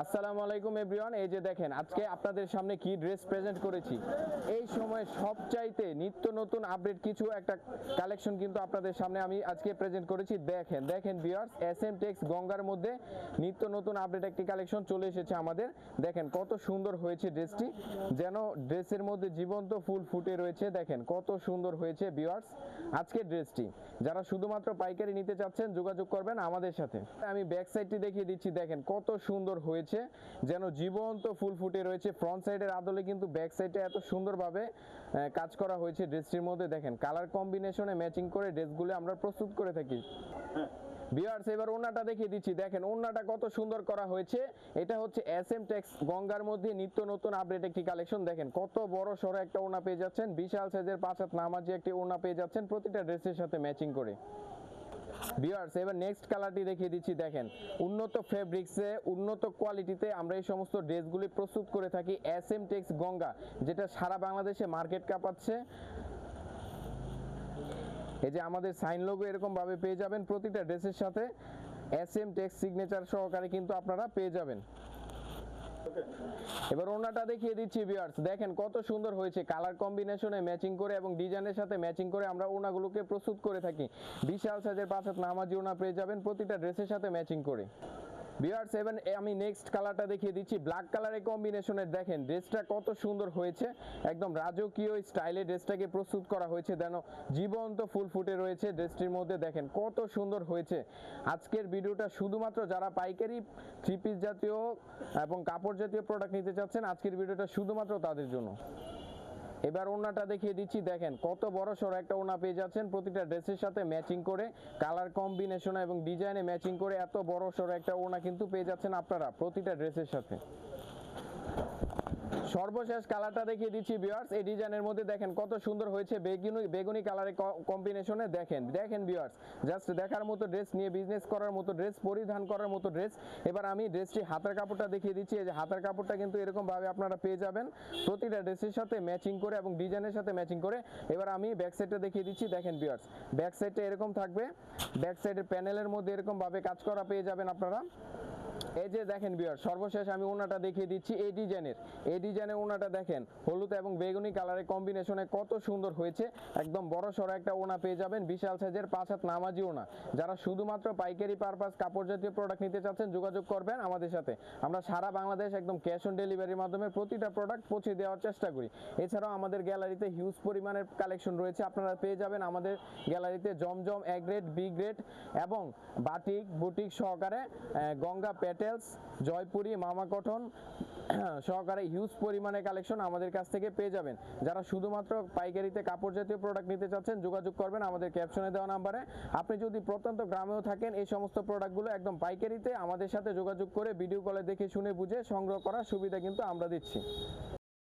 আসসালামু আলাইকুম এভরিওয়ান, এই যে দেখেন, আজকে আপনাদের সামনে কি ড্রেস প্রেজেন্ট করেছি। এই সময় সবচাইতে নিত্য নতুন আপডেট কিছু একটা কালেকশন কিন্তু আপনাদের সামনে আমি আজকে প্রেজেন্ট করেছি। দেখেন দেখেন এস এম টেক্স গঙ্গার মধ্যে নিত্য নতুন আপডেট একটি কালেকশন চলে এসেছে আমাদের। দেখেন, কত সুন্দর হয়েছে ড্রেসটি, যেন ড্রেসের মধ্যে জীবন্ত ফুল ফুটে রয়েছে। দেখেন, কত সুন্দর হয়েছে ভিউয়ার্স আজকের ড্রেসটি। যারা শুধুমাত্র পাইকারি নিতে চাচ্ছেন, যোগাযোগ করবেন আমাদের সাথে। আমি ব্যাক সাইডটি দেখিয়ে দিচ্ছি। দেখেন, কত সুন্দর হয়েছে যেন জীবন্ত ফুল ফুটে রয়েছে। ফ্রন্ট সাইডের আদলে কিন্তু ব্যাক সাইডে এত সুন্দরভাবে কাজ করা হয়েছে ড্রেসটির মধ্যে। দেখেন কালার কম্বিনেশনে ম্যাচিং করে ড্রেসগুলো আমরা প্রস্তুত করে থাকি। বিয়ার্স এবার ওনাটা দেখিয়ে দিচ্ছি। দেখেন ওনাটা কত সুন্দর করা হয়েছে। এটা হচ্ছে এস এম টেক্স গঙ্গার মধ্যে নিত্য নতুন আপডেট একটি কালেকশন দেখেন, কত বড় সড়ো একটা ওনা পেয়ে যাচ্ছেন। বিশাল সাইজের পাঁচ হাত নামাজি একটি ওনা পেয়ে যাচ্ছেন প্রতিটা ড্রেসের সাথে ম্যাচিং করে। ভিউয়ার্স এবার নেক্সট কালারটি দেখিয়ে দিচ্ছি, দেখেন। উন্নত ফেব্রিক্সে উন্নত কোয়ালিটিতে আমরা এই সমস্ত ড্রেসগুলি প্রস্তুত করে থাকি এস এম টেক্স গঙ্গা যেটা সারা বাংলাদেশে মার্কেট কাঁপাচ্ছে। এই যে আমাদের সাইন লোগো এরকম ভাবে পেয়ে যাবেন প্রতিটা ড্রেসের সাথে। এস এম টেক্স সিগনেচার সহকারে কিন্তু আপনারা পেয়ে যাবেন। এবার ওনাটা দেখিয়ে দিচ্ছি ভিউয়ার্স দেখেন কত সুন্দর হয়েছে কালার কম্বিনেশনে ম্যাচিং করে এবং ডিজাইনের সাথে ম্যাচিং করে আমরা ওনাগুলোকে প্রস্তুত করে থাকি। বিশাল সাইজের পাঁচ হাত নামাজি ওনা পেয়ে যাবেন, প্রতিটা ড্রেসের সাথে ম্যাচিং করে। ভিউয়ার্স এবার আমি নেক্সট কালারটা দেখিয়ে দিচ্ছি। ব্ল্যাক কালারের কম্বিনেশনের দেখেন ড্রেসটা কত সুন্দর হয়েছে। একদম রাজকীয় স্টাইলে ড্রেসটাকে প্রস্তুত করা হয়েছে। যেন জীবন্ত ফুল ফুটে রয়েছে ড্রেসটির মধ্যে। দেখেন, কত সুন্দর হয়েছে। আজকের ভিডিওটা শুধুমাত্র যারা পাইকারি থ্রি পিস জাতীয় এবং কাপড় জাতীয় প্রোডাক্ট নিতে চাচ্ছেন, আজকের ভিডিওটা শুধুমাত্র তাদের জন্য। এবার ওনাটা দেখিয়ে দিচ্ছি, দেখেন কত বড় সড়ো একটা ওনা পেয়ে যাচ্ছেন। প্রতিটা ড্রেসের সাথে ম্যাচিং করে, কালার কম্বিনেশন এবং ডিজাইনে ম্যাচিং করে এত বড় সড়ো একটা ওনা কিন্তু পেয়ে যাচ্ছেন আপনারা প্রতিটা ড্রেসের সাথে। সর্বশেষ কালারটা দেখিয়ে দিচ্ছি ভিউয়ার্স এই ডিজাইনের মধ্যে দেখেন কত সুন্দর হয়েছে বেগুনি বেগুনি কালারের কম্বিনেশনে দেখেন। দেখেন ভিউয়ার্স জাস্ট দেখার মতো ড্রেস নিয়ে বিজনেস করার মতো ড্রেস পরিধান করার মতো ড্রেস এবার আমি ড্রেসটি হাতের কাপড়টা দেখিয়ে দিচ্ছি। এই যে হাতের কাপড়টা কিন্তু এরকম ভাবে আপনারা পেয়ে যাবেন। প্রতিটা ড্রেসের সাথে ম্যাচিং করে এবং ডিজাইনের সাথে ম্যাচিং করে। এবার আমি ব্যাক সাইডটা দেখিয়ে দিচ্ছি। দেখেন ভিউয়ার্স ব্যাক সাইডটা এরকম থাকবে। ব্যাক সাইডের প্যানেলের মধ্যে এরকম ভাবে কাজ করা পেয়ে যাবেন আপনারা। এই যে দেখেন বিয়ার সর্বশেষ আমি ওনাটা দেখিয়ে দিচ্ছি এই ডিজাইনের। এই ডিজাইনের ওনাটা দেখেন, হলুদ এবং বেগুনি কালারের কম্বিনেশনে কত সুন্দর হয়েছে। একদম বড় সড়ো একটা ওনা পেয়ে যাবেন, বিশাল সাইজের পাঁচ হাত নামাজি ওনা। যারা শুধুমাত্র পাইকারি পারপাস কাপড় জাতীয় প্রোডাক্ট নিতে চাচ্ছেন, যোগাযোগ করবেন আমাদের সাথে। আমরা সারা বাংলাদেশ একদম ক্যাশ অন ডেলিভারির মাধ্যমে প্রতিটা প্রোডাক্ট পৌঁছে দেওয়ার চেষ্টা করি। এছাড়াও আমাদের গ্যালারিতে হিউজ পরিমাণের কালেকশন রয়েছে, আপনারা পেয়ে যাবেন আমাদের গ্যালারিতে জমজম এ গ্রেড বি গ্রেড এবং বাটিক বুটিক সহকারে গঙ্গা প্যাটেলস জয়পুরি মামা কটন সহকারে হিউজ পরিমাণে কালেকশন আমাদের কাছ থেকে পেয়ে যাবেন। যারা শুধুমাত্র পাইকারিতে কাপড় জাতীয় প্রোডাক্ট নিতে চাচ্ছেন, যোগাযোগ করবেন আমাদের ক্যাপশনে দেওয়া নাম্বারে আপনি যদি প্রত্যন্ত গ্রামেও থাকেন, এই সমস্ত প্রোডাক্টগুলো একদম পাইকারিতে আমাদের সাথে যোগাযোগ করে ভিডিও কলে দেখে, শুনে, বুঝে সংগ্রহ করার সুবিধা কিন্তু আমরা দিচ্ছি।